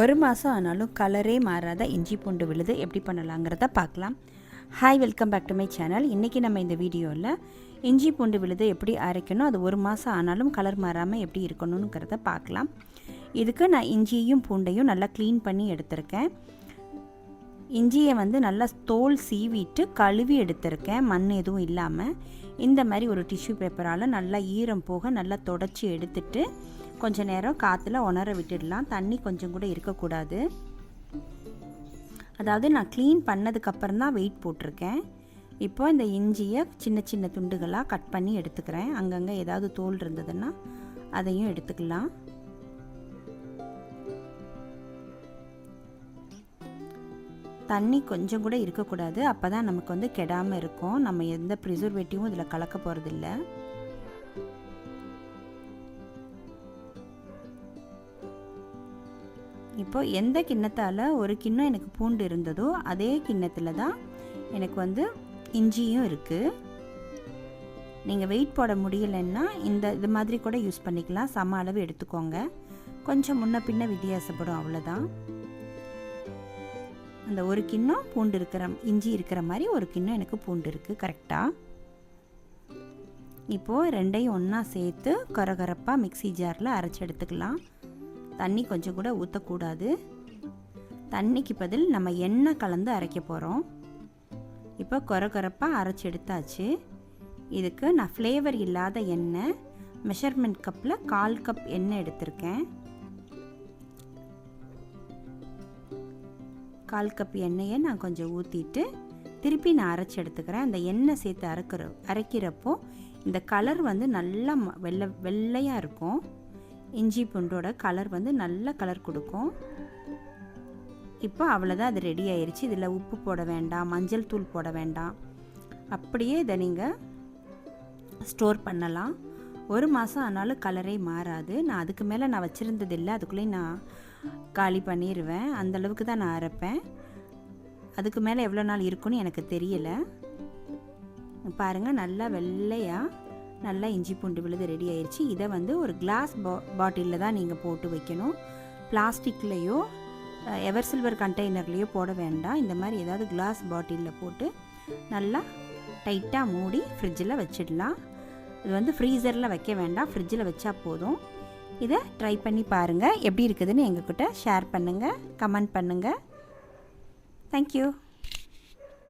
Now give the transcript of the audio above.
ஒரு மாதம் ஆனாலும் கலரே மாறாத இஞ்சி பூண்டு விழுது எப்படி பண்ணலாங்கிறத பார்க்கலாம். Hi welcome back to my channel இன்றைக்கி நம்ம இந்த வீடியோவில் இஞ்சி பூண்டு விழுது எப்படி அரைக்கணும் அது ஒரு மாதம் ஆனாலும் கலர் மாறாமல் எப்படி இருக்கணுங்கிறத பார்க்கலாம். இதுக்கு நான் இஞ்சியையும் பூண்டையும் நல்லா க்ளீன் பண்ணி எடுத்திருக்கேன். இஞ்சியை வந்து நல்லா தோல் சீவிட்டு கழுவி எடுத்திருக்கேன் மண் எதுவும் இல்லாமல் இந்த மாதிரி ஒரு டிஷ்யூ பேப்பரால் நல்லா ஈரம் போக நல்லா தொடச்சி எடுத்துட்டு கொஞ்ச நேரம் காற்றுல உணர விட்டுடலாம். தண்ணி கொஞ்சம் கூட இருக்கக்கூடாது. அதாவது நான் க்ளீன் பண்ணதுக்கப்புறம் தான் வெயிட் போட்டிருக்கேன். இப்போ இந்த இஞ்சியை சின்ன சின்ன துண்டுகளாக கட் பண்ணி எடுத்துக்கிறேன். அங்கங்கே ஏதாவது தோல் இருந்ததுன்னா அதையும் எடுத்துக்கலாம். தண்ணி கொஞ்சம் கூட இருக்கக்கூடாது. அப்போ தான் நமக்கு வந்து கெடாமல் இருக்கும். நம்ம எந்த ப்ரிசர்வேட்டிவும் இதில் கலக்க போகிறதில்ல இப்போ எந்த கிண்ணத்தால் ஒரு கிண்ணம் எனக்கு பூண்டு இருந்ததோ அதே கிண்ணத்தில் தான் எனக்கு வந்து இஞ்சியும் இருக்குது நீங்கள் வெயிட் போட முடியலைன்னா இந்த இது மாதிரி கூட யூஸ் பண்ணிக்கலாம். சம அளவு எடுத்துக்கோங்க. கொஞ்சம் முன்ன பின்ன வித்தியாசப்படும் அவ்வளோதான் அந்த ஒரு கிண்ணம் பூண்டு இருக்கிற இஞ்சி இருக்கிற மாதிரி ஒரு கிண்ணம் எனக்கு பூண்டு இருக்குது கரெக்டாக இப்போது ரெண்டையும் ஒன்றா சேர்த்து கரகரப்பாக மிக்சி ஜாரில் அரைச்சி எடுத்துக்கலாம். தண்ணி கொஞ்சம் கூட ஊற்றக்கூடாது தண்ணிக்கு பதில் நம்ம எண்ணெய் கலந்து அரைக்க போகிறோம் இப்போ கொரகொரப்பாக அரைச்சி எடுத்தாச்சு. இதுக்கு நான் ஃப்ளேவர் இல்லாத எண்ணெய் மெஷர்மெண்ட் கப்பில் கால் கப் எண்ணெய் எடுத்திருக்கேன். கால் கப் எண்ணெயை நான் கொஞ்சம் ஊற்றிட்டு திருப்பி நான் அரைச்சி எடுத்துக்கிறேன். அந்த எண்ணெய் சேர்த்து அரைக்கிற அரைக்கிறப்போ இந்த கலர் வந்து நல்லா வெள்ளை வெள்ளையாக இருக்கும். இஞ்சி பூண்டோட கலர் வந்து நல்ல கலர் கொடுக்கும். இப்போ அவ்வளோதான் அது ரெடி ஆயிடுச்சு இதில் உப்பு போட வேண்டாம் மஞ்சள் தூள் போட வேண்டாம். அப்படியே இதை நீங்கள் ஸ்டோர் பண்ணலாம். ஒரு மாதம் ஆனாலும் கலரே மாறாது. நான் அதுக்கு மேலே நான் வச்சுருந்தது இல்லை. அதுக்குள்ளேயும் நான் காலி பண்ணிடுவேன் அந்தளவுக்கு தான் நான் அரைப்பேன். அதுக்கு மேலே எவ்வளோ நாள் இருக்குன்னு எனக்கு தெரியலை. பாருங்கள் நல்லா வெள்ளையாக நல்லா இஞ்சி பூண்டு விழுது ரெடி ஆயிடுச்சு இதை வந்து ஒரு கிளாஸ் பா பாட்டிலில் தான் நீங்கள் போட்டு வைக்கணும். பிளாஸ்டிக்லேயோ எவர் சில்வர் கண்டெய்னர்லேயோ போட வேண்டாம். இந்த மாதிரி ஏதாவது கிளாஸ் பாட்டிலில் போட்டு நல்லா டைட்டாக மூடி ஃப்ரிட்ஜில் வச்சிடலாம். இது வந்து ஃப்ரீசரில் வைக்க வேண்டாம். ஃப்ரிட்ஜில் வச்சா போதும். இதை ட்ரை பண்ணி பாருங்கள் எப்படி இருக்குதுன்னு எங்கக்கிட்ட ஷேர் பண்ணுங்கள் கமெண்ட் பண்ணுங்கள் தேங்க்யூ